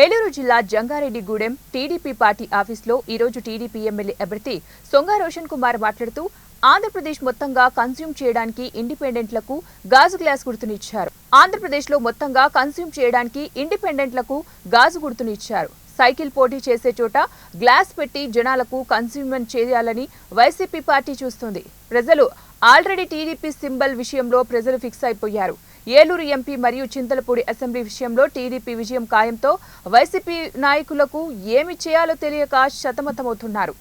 ఏలూరు జిల్లా Jangareddygudem TDP party ఆఫీసులో ఈరోజు టీడీపీ ఎమ్మెల్యే అభ్యర్థి సొంగ రోషన్ కుమార్ మాట్లాడుతూ ఆంధ్రప్రదేశ్ మొత్తంగా కన్స్యూమ్ చేయడానికి ఇండిపెండెంట్లకు గాజు గ్లాస్ గుర్తునిచ్చారు. ఆంధ్రప్రదేశ్లో మొత్తంగా కన్స్యూమ్ చేయడానికి ఇండిపెండెంట్లకు గాజు గుర్తునిచ్చారు. సైకిల్ పోటీ చేసే చోట గ్లాస్ పెట్టి జనాలకు కన్స్యూమ్మెంట్ చేయాలని వైసీపీ పార్టీ చూస్తుంది. ప్రజలు ఆల్రెడీ టీడీపీ సింబల్ విషయంలో ప్రజలు ఫిక్స్ అయిపోయారు. ఏలూరు ఎంపీ మరియు చింతలపూడి అసెంబ్లీ విషయంలో టీడీపీ విజయం ఖాయంతో వైసీపీ నాయకులకు ఏమి చేయాలో తెలియక శతమతమవుతున్నారు.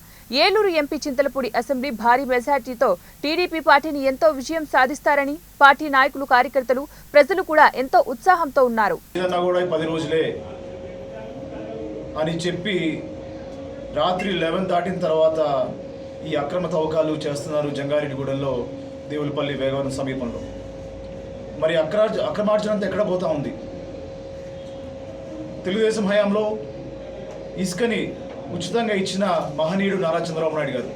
ఏలూరు ఎంపీ చింతలపూడి అసెంబ్లీ భారీ మెజార్టీతో టీడీపీ పార్టీని ఎంతో విజయం సాధిస్తారని పార్టీ నాయకులు కార్యకర్తలు ప్రజలు కూడా ఎంతో ఉత్సాహంతో ఉన్నారు. అని చెప్పి రాత్రి లెవెన్ దాటిన తర్వాత ఈ అక్రమ తవ్వకాలు చేస్తున్నారు జంగారెడ్డిగూడెంలో దేవులపల్లి వేగవరం సమీపంలో. మరి అక్ర అక్రమార్జన అంతా ఎక్కడ పోతా ఉంది? తెలుగుదేశం హయాంలో ఇసుకని ఉచితంగా ఇచ్చిన మహనీయుడు నారా చంద్రబాబు నాయుడు గారు.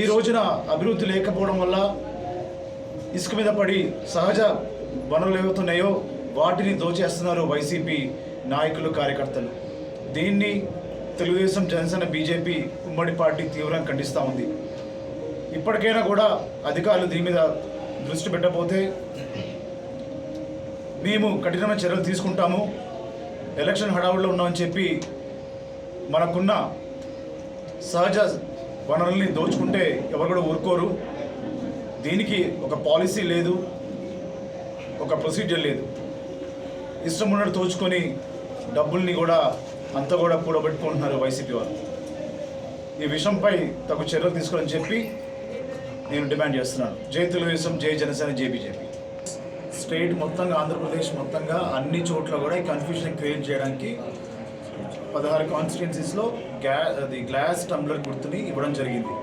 ఈ రోజున అభివృద్ధి లేకపోవడం వల్ల ఇసుక మీద పడి సహజ వనరులు ఏవవుతున్నాయో వాటిని దోచేస్తున్నారు వైసీపీ నాయకులు కార్యకర్తలు. దీన్ని తెలుగుదేశం జనసేన బీజేపీ ఉమ్మడి పార్టీ తీవ్రంగా ఖండిస్తూ ఉంది. ఇప్పటికైనా కూడా అధికారులు దీని మీద దృష్టి పెట్టబోతే మేము కఠినమైన చర్యలు తీసుకుంటాము. ఎలక్షన్ హడావుడిలో ఉన్నామని చెప్పి మనకున్న సహజ వనరుల్ని దోచుకుంటే ఎవరు కూడా ఊరుకోరు. దీనికి ఒక పాలసీ లేదు. ఒక ప్రొసీజర్ లేదు. ఇష్టం ఉన్నట్టు తోచుకొని డబ్బుల్ని కూడా అంతా కూడా కూడబెట్టుకుంటున్నారు వైసీపీ వాళ్ళు. ఈ విషయంపై తగు చర్యలు తీసుకోవాలని చెప్పి నేను డిమాండ్ చేస్తున్నాను. జై తెలుగుదేశం జై జనసేన జై బీజేపీ. స్టేట్ మొత్తంగా ఆంధ్రప్రదేశ్ మొత్తంగా అన్ని చోట్ల కూడా ఈ కన్ఫ్యూజన్ క్రియేట్ చేయడానికి పదహారు కాన్స్టిట్యున్సీస్లో గ్యా అది గ్లాస్ టంబ్లర్ గుర్తుని ఇవ్వడం జరిగింది.